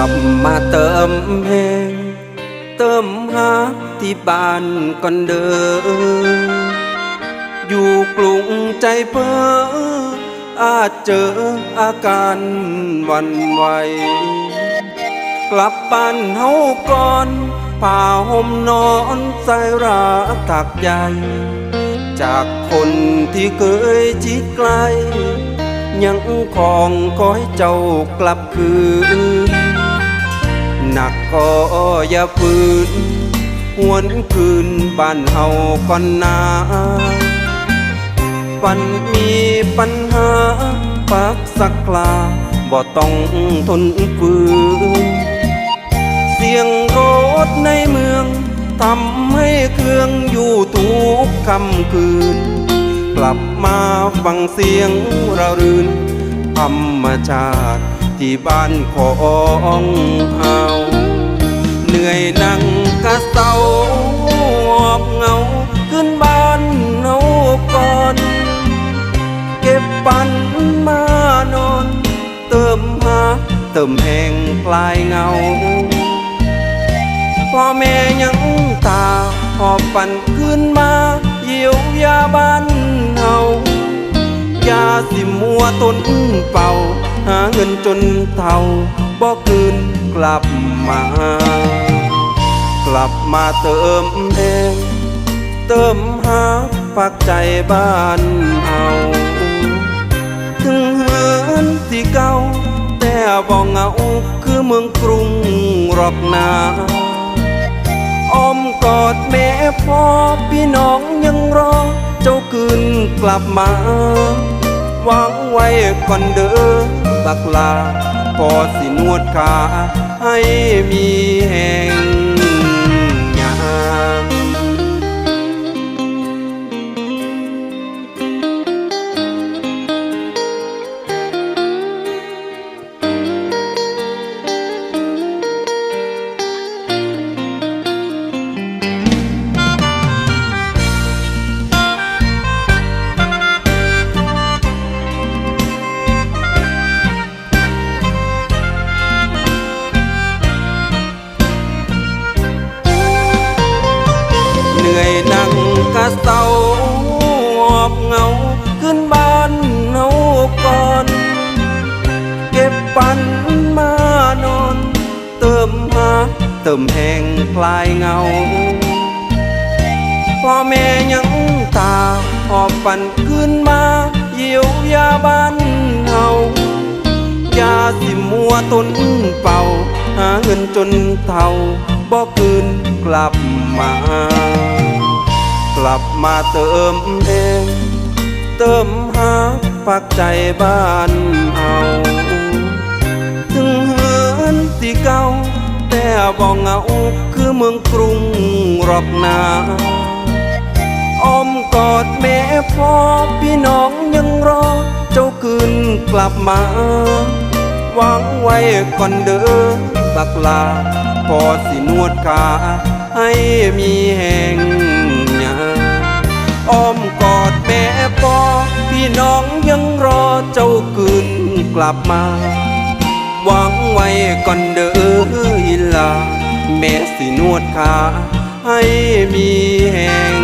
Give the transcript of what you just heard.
ลับมาเติมเพลงเติมฮักที่บ้านก่อนเดิมอยู่กรุงใจเพ้ออาจเจออาการวันไหวกลับบ้านเฮาก่อนผ้าห่มนอนใส่รักถักใยจากคนที่เคยจิตไกลยังของขอให้เจ้ากลับคืน นักก็อย่าฝืนหวนคืนบ้านเฮาก่อนนาปันมีปัญหาปักสักลาบ่ต้องทนฝืน เสียงรถในเมืองทำให้เครื่องอยู่ทุกคำคืน กลับมาฟังเสียงเรารื่นธรรมชาติ ที่บ้านของเฮาเหนื่อยนั่งกะเศร้าหอบเงาขึ้นบ้านเฮาก่อน เก็บปันมานอน เติมหาเติมแห่งคลายเงาพ่อแม่ยังตาหอบปันขึ้นมาเยียวยาบ้านเฮายาสิมัวต้นเป่า หาเงินจนเท่าบ่คืนกลับมา กลับมาเติมแดงเติมหาปักใจบ้านเฮาถึงเฮือนที่เก่าแต่บ่เหงาคือเมืองกรุงรอกนาอ้อมกอดแม่พ่อพี่น้องยังรอ เจ้าคืนกลับมา วางไว้ก่อนเด้อ บักลา พอสินวดขาให้ กะเศร้าหอบเงาขึ้นบ้านเฮาก่อน เก็บปันมานอน เติมมาเติมแห่งคลายเงา พ่อแม่ยังตาหอบปันขึ้นมาเยียวยาบ้านเฮายาสิมัวตนเป่า หาเงินจนเท่าบ่คืนกลับมา ลับมาเติมเอง เติมหาปักใจบ้านเฮาถึงเฮือนที่เก่าแต่บ่เงาคือเมืองกรุงรอกนาอ้อมกอดแม่พ่อพี่น้องยังรอ เจ้าคืนกลับมาวางไว้ก่อนเด้อบักลาพอสินวดขาให้มีแห่ง อ้อมกอดแม่พ่อพี่น้องยังรอเจ้าคืนกลับมาหวังไว้ก่อนเด้อลาแม่สินวดขาให้มีแห่ง